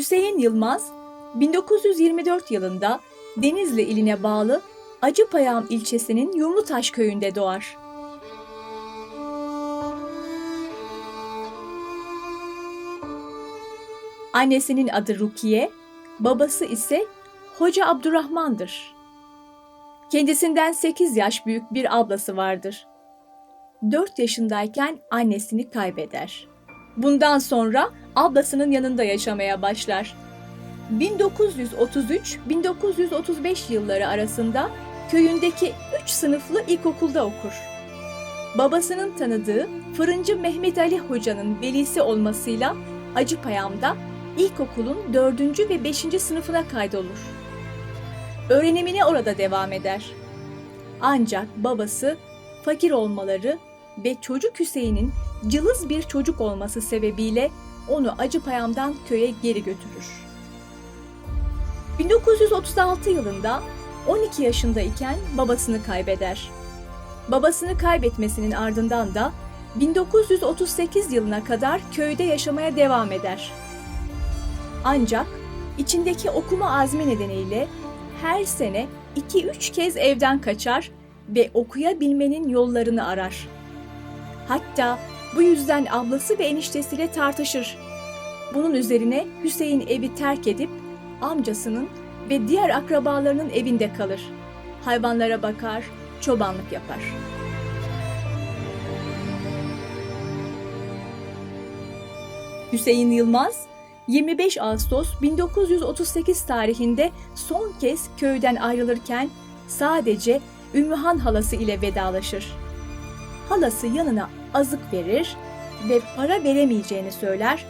Hüseyin Yılmaz, 1924 yılında Denizli iline bağlı Acıpayam ilçesinin Yumlutaş köyünde doğar. Annesinin adı Rukiye, babası ise Hoca Abdurrahman'dır. Kendisinden 8 yaş büyük bir ablası vardır. 4 yaşındayken annesini kaybeder. Bundan sonra ablasının yanında yaşamaya başlar. 1933-1935 yılları arasında köyündeki 3 sınıflı ilkokulda okur. Babasının tanıdığı Fırıncı Mehmet Ali Hoca'nın velisi olmasıyla Acıpayam'da ilkokulun 4. ve 5. sınıfına kaydolur. Öğrenimine orada devam eder. Ancak babası fakir olmaları ve çocuk Hüseyin'in cılız bir çocuk olması sebebiyle onu Acıpayam'dan köye geri götürür. 1936 yılında 12 yaşındayken babasını kaybeder. Babasını kaybetmesinin ardından da 1938 yılına kadar köyde yaşamaya devam eder. Ancak içindeki okuma azmi nedeniyle her sene 2-3 kez evden kaçar ve okuyabilmenin yollarını arar. Hatta bu yüzden ablası ve eniştesiyle tartışır. Bunun üzerine Hüseyin evi terk edip amcasının ve diğer akrabalarının evinde kalır. Hayvanlara bakar, çobanlık yapar. Hüseyin Yılmaz 25 Ağustos 1938 tarihinde son kez köyden ayrılırken sadece Ümmühan halası ile vedalaşır. Halası yanına azık verir ve para veremeyeceğini söyler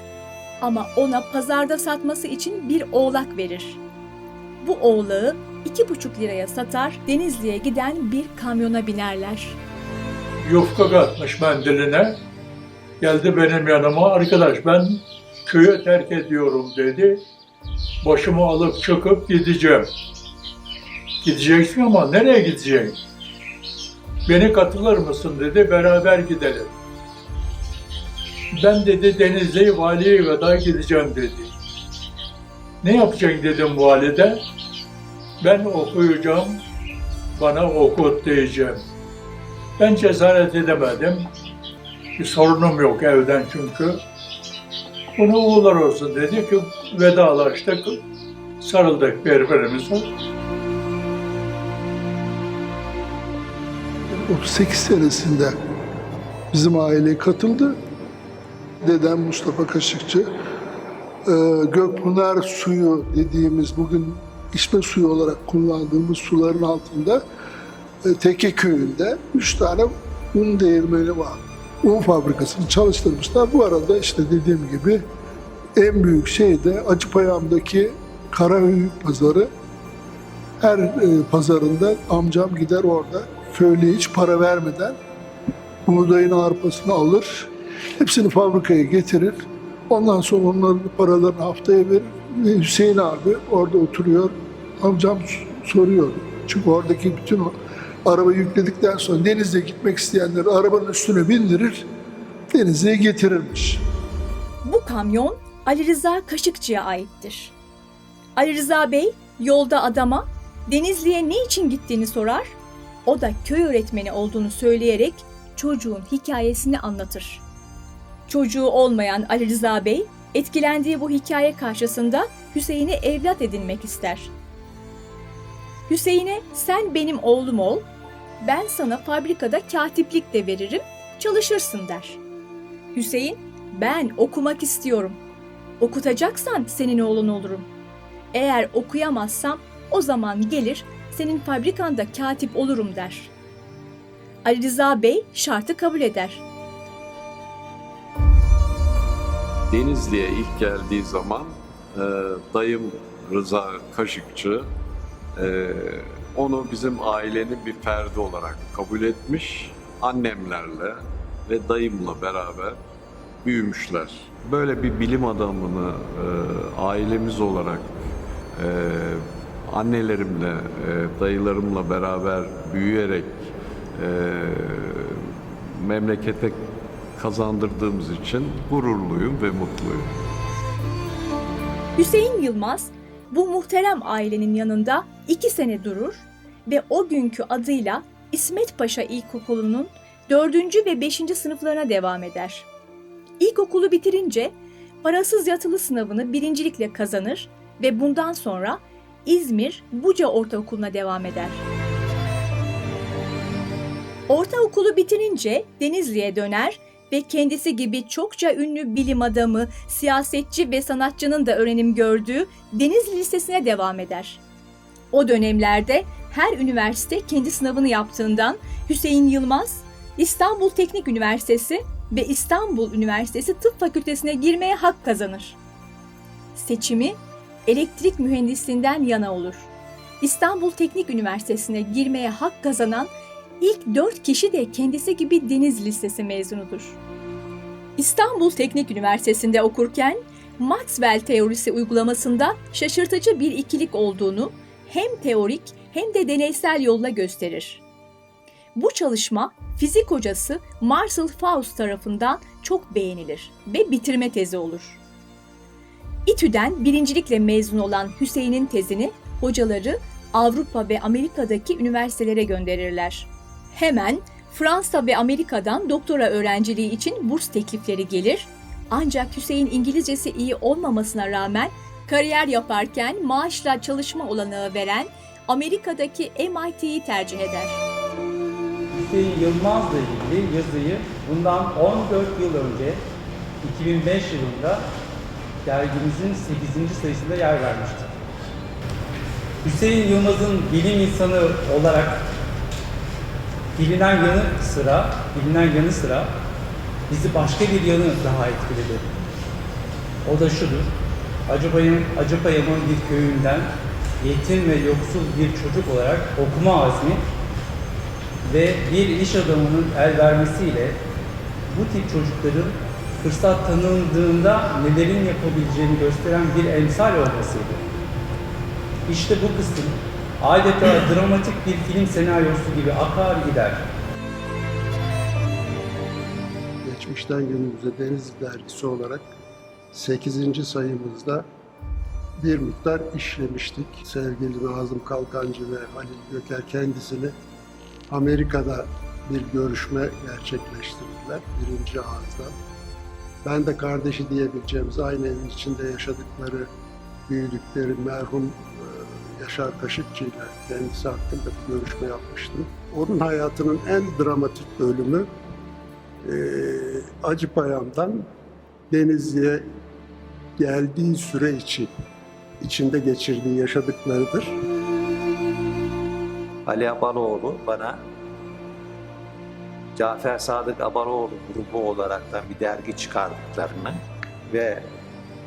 ama ona pazarda satması için bir oğlak verir. Bu oğlağı iki buçuk liraya satar, Denizli'ye giden bir kamyona binerler. yufka katmış mendiline. Geldi benim yanıma. Arkadaş ben köyü terk ediyorum dedi. Başımı alıp çıkıp gideceğim. Gideceksin ama nereye gideceksin? Beni katılır mısın dedi. Beraber gidelim. Ben dedi Denizli'ye valiye kadar gideceğim dedi. Ne yapacaksın dedim valide. Ben okuyacağım. Bana okut diyeceğim. Ben cesaret edemedim. Bir sorunum yok evden çünkü. Bunu uğurlar olsun dedi ki vedalaştık, sarıldık birbirimize. 38 senesinde bizim aileye katıldı. Dedem Mustafa Kaşıkçı. Ee, Gökpınar suyu dediğimiz bugün içme suyu olarak kullandığımız suların altında e, Teke köyünde üç tane un değirmeni var. Un fabrikasını çalıştırmışlar. Bu arada işte dediğim gibi en büyük şey de Acıpayam'daki Karahöyük pazarı. Her e, pazarında amcam gider orada köylüye hiç para vermeden buğdayın arpasını alır. Hepsini fabrikaya getirir. Ondan sonra onların paralarını haftaya verir. Ve Hüseyin abi orada oturuyor. Amcam soruyor. Çünkü oradaki bütün araba yükledikten sonra denize gitmek isteyenleri arabanın üstüne bindirir. Denizli'ye getirirmiş. Bu kamyon Ali Rıza Kaşıkçı'ya aittir. Ali Rıza Bey yolda adama Denizli'ye ne için gittiğini sorar. O da köy öğretmeni olduğunu söyleyerek çocuğun hikayesini anlatır. Çocuğu olmayan Ali Rıza Bey etkilendiği bu hikaye karşısında Hüseyin'i evlat edinmek ister. Hüseyin'e sen benim oğlum ol, ben sana fabrikada katiplik de veririm, çalışırsın der. Hüseyin, ben okumak istiyorum. Okutacaksan senin oğlun olurum. Eğer okuyamazsam o zaman gelir senin fabrikanda katip olurum der. Ali Rıza Bey şartı kabul eder. Denizli'ye ilk geldiği zaman e, dayım Rıza Kaşıkçı e, onu bizim ailenin bir ferdi olarak kabul etmiş. Annemlerle ve dayımla beraber büyümüşler. Böyle bir bilim adamını e, ailemiz olarak e, annelerimle, e, dayılarımla beraber büyüyerek e, memlekete kazandırdığımız için gururluyum ve mutluyum. Hüseyin Yılmaz bu muhterem ailenin yanında iki sene durur ve o günkü adıyla İsmet Paşa İlkokulu'nun 4. ve 5. sınıflarına devam eder. İlkokulu bitirince parasız yatılı sınavını birincilikle kazanır ve bundan sonra İzmir Buca Ortaokulu'na devam eder. Ortaokulu bitirince Denizli'ye döner ve kendisi gibi çokça ünlü bilim adamı, siyasetçi ve sanatçının da öğrenim gördüğü Denizli Lisesi'ne devam eder. O dönemlerde her üniversite kendi sınavını yaptığından Hüseyin Yılmaz, İstanbul Teknik Üniversitesi ve İstanbul Üniversitesi Tıp Fakültesine girmeye hak kazanır. Seçimi elektrik mühendisliğinden yana olur. İstanbul Teknik Üniversitesi'ne girmeye hak kazanan ilk dört kişi de kendisi gibi Deniz Lisesi mezunudur. İstanbul Teknik Üniversitesi'nde okurken Maxwell teorisi uygulamasında şaşırtıcı bir ikilik olduğunu hem teorik hem de deneysel yolla gösterir. Bu çalışma fizik hocası Marcel Faust tarafından çok beğenilir ve bitirme tezi olur. İTÜ'den birincilikle mezun olan Hüseyin'in tezini hocaları Avrupa ve Amerika'daki üniversitelere gönderirler. Hemen Fransa ve Amerika'dan doktora öğrenciliği için burs teklifleri gelir. Ancak Hüseyin İngilizcesi iyi olmamasına rağmen kariyer yaparken maaşla çalışma olanağı veren Amerika'daki MIT'yi tercih eder. Hüseyin Yılmaz'la ilgili yazıyı bundan 14 yıl önce 2005 yılında dergimizin 8. sayısında yer vermiştik. Hüseyin Yılmaz'ın bilim insanı olarak bilinen yanı sıra, bilinen yanı sıra bizi başka bir yanı daha etkiledi. O da şudur. Acıpayam, Acıpayam'ın bir köyünden yetim ve yoksul bir çocuk olarak okuma azmi ve bir iş adamının el vermesiyle bu tip çocukların fırsat tanındığında nelerin yapabileceğini gösteren bir emsal olmasıydı. İşte bu kısım adeta dramatik bir film senaryosu gibi akar gider. Geçmişten günümüze Deniz Dergisi olarak 8. sayımızda bir miktar işlemiştik. Sevgili Nazım Kalkancı ve Halil Göker kendisini Amerika'da bir görüşme gerçekleştirdiler birinci ağızdan. Ben de kardeşi diyebileceğimiz aynı evin içinde yaşadıkları, büyüdükleri merhum e, Yaşar Kaşıkçı ile kendisi hakkında bir görüşme yapmıştım. Onun hayatının en dramatik bölümü e, Acıpayam'dan Denizli'ye geldiği süre için içinde geçirdiği yaşadıklarıdır. Ali Abaloğlu bana Cafer Sadık Abaloğlu grubu olaraktan bir dergi çıkardıklarını ve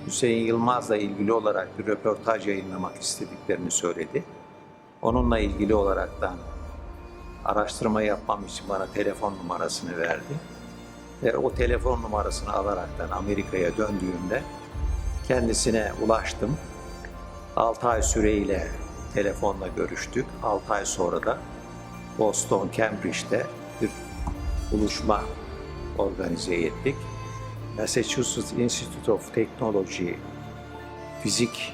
Hüseyin Yılmaz'la ilgili olarak bir röportaj yayınlamak istediklerini söyledi. Onunla ilgili olaraktan araştırma yapmam için bana telefon numarasını verdi. Ve o telefon numarasını alaraktan Amerika'ya döndüğümde kendisine ulaştım. 6 ay süreyle telefonla görüştük. 6 ay sonra da Boston, Cambridge'de bir buluşma organize ettik. Massachusetts Institute of Technology fizik,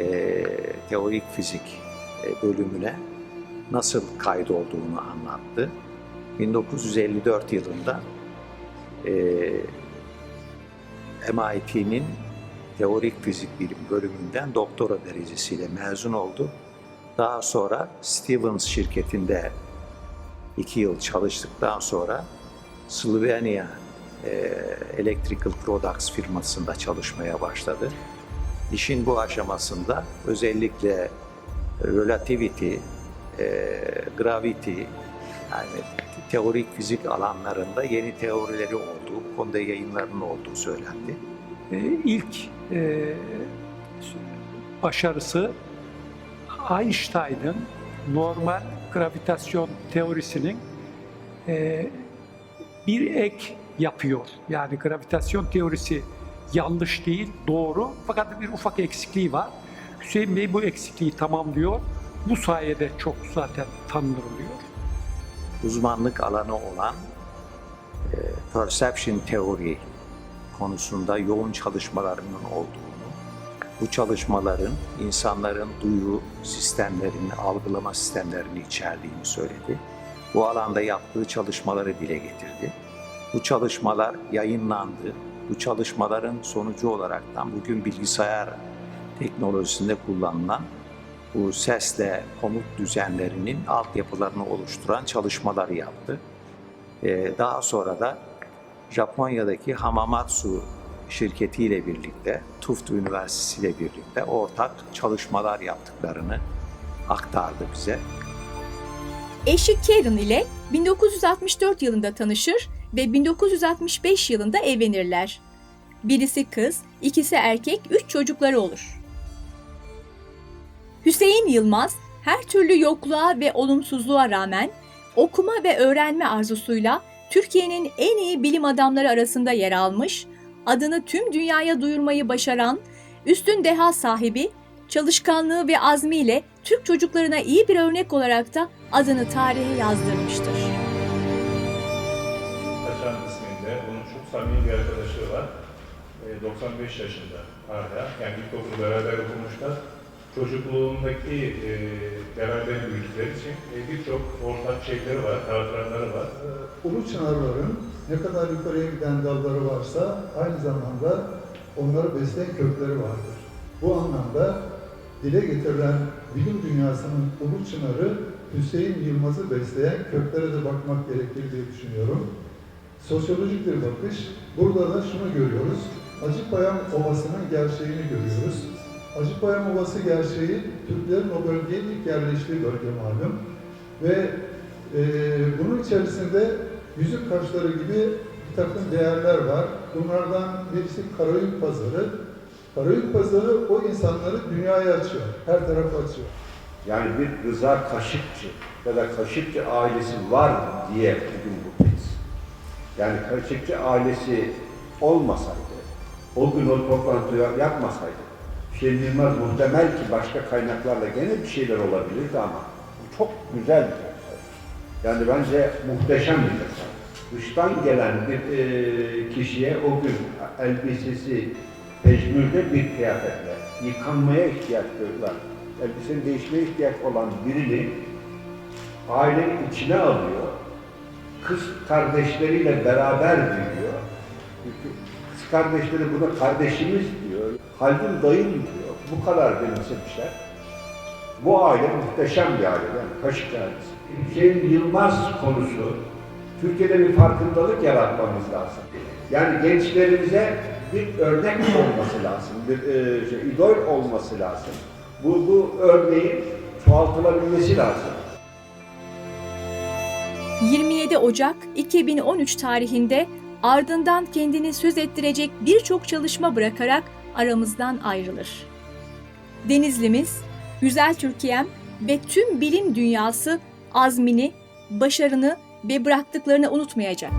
e, teorik fizik e, bölümüne nasıl kaydolduğunu anlattı. 1954 yılında e, MIT'nin teorik fizik bilim bölümünden doktora derecesiyle mezun oldu. Daha sonra Stevens şirketinde iki yıl çalıştıktan sonra Slovenya e, Electrical Products firmasında çalışmaya başladı. İşin bu aşamasında özellikle relativity, e, gravity yani teorik fizik alanlarında yeni teorileri olduğu, bu konuda yayınlarının olduğu söylendi. E, ilk e, başarısı Einstein'ın normal gravitasyon teorisinin e, bir ek yapıyor. Yani gravitasyon teorisi yanlış değil, doğru fakat bir ufak eksikliği var. Hüseyin Bey bu eksikliği tamamlıyor. Bu sayede çok zaten tanınırılıyor. uzmanlık alanı olan e, perception teori konusunda yoğun çalışmalarının olduğunu bu çalışmaların insanların duyu sistemlerini, algılama sistemlerini içerdiğini söyledi. Bu alanda yaptığı çalışmaları dile getirdi. Bu çalışmalar yayınlandı. Bu çalışmaların sonucu olaraktan bugün bilgisayar teknolojisinde kullanılan bu sesle komut düzenlerinin altyapılarını oluşturan çalışmaları yaptı. Ee, daha sonra da Japonya'daki Hamamatsu şirketiyle birlikte, Tufts Üniversitesi ile birlikte ortak çalışmalar yaptıklarını aktardı bize. Eşi Karen ile 1964 yılında tanışır ve 1965 yılında evlenirler. Birisi kız, ikisi erkek, üç çocukları olur. Hüseyin Yılmaz, her türlü yokluğa ve olumsuzluğa rağmen okuma ve öğrenme arzusuyla Türkiye'nin en iyi bilim adamları arasında yer almış, adını tüm dünyaya duyurmayı başaran, üstün deha sahibi, çalışkanlığı ve azmiyle Türk çocuklarına iyi bir örnek olarak da adını tarihe yazdırmıştır. Hasan isminde. Onun çok samimi bir arkadaşlığı var. Ee, 95 yaşında hala. Yani ilkokul beraber okumuşlar. Çocukluğundaki e, beraber büyüdükleri için e, birçok ortak şeyleri var, hatıraları var. Ulu çınarların ne kadar yukarıya giden dalları varsa aynı zamanda onları besleyen kökleri vardır. Bu anlamda dile getirilen bilim dünyasının ulu çınarı Hüseyin Yılmaz'ı besleyen köklere de bakmak gerekir diye düşünüyorum. Sosyolojik bir bakış. Burada da şunu görüyoruz. Acıpayam Ovası'nın gerçeğini görüyoruz. Acıpayam Ovası gerçeği Türklerin o bölgeye ilk yerleştiği bölge malum. Ve e, bunun içerisinde yüzük kaşları gibi bir takım değerler var. Bunlardan birisi Karayük Pazarı. Karayük Pazarı o insanları dünyaya açıyor, her tarafı açıyor. Yani bir Rıza Kaşıkçı ya da Kaşıkçı ailesi var diye bugün buradayız. Yani Kaşıkçı ailesi olmasaydı, o gün o toplantıyı yapmasaydı, Şenil Yılmaz muhtemel ki başka kaynaklarla gene bir şeyler olabilirdi ama bu çok güzel bir eser. Yani bence muhteşem bir eser. Dıştan gelen bir kişiye o gün elbisesi pejmürde bir kıyafetle yıkanmaya ihtiyaç duyulan, elbisenin değişmeye ihtiyaç olan birini ailenin içine alıyor. Kız kardeşleriyle beraber büyüyor. Kız kardeşleri buna kardeşimiz diyor. Haldun dayım diyor. Bu kadar benimsemişler. Bu aile muhteşem bir aile. Yani Kaşık ailesi. Hüseyin Yılmaz konusu Türkiye'de bir farkındalık yaratmamız lazım. Yani gençlerimize bir örnek olması lazım, bir e, şey, idol olması lazım. Bu, bu örneğin çoğaltılabilmesi lazım. 27 Ocak 2013 tarihinde ardından kendini söz ettirecek birçok çalışma bırakarak aramızdan ayrılır. Denizlimiz, güzel Türkiye'm ve tüm bilim dünyası azmini, başarını ve bıraktıklarını unutmayacak.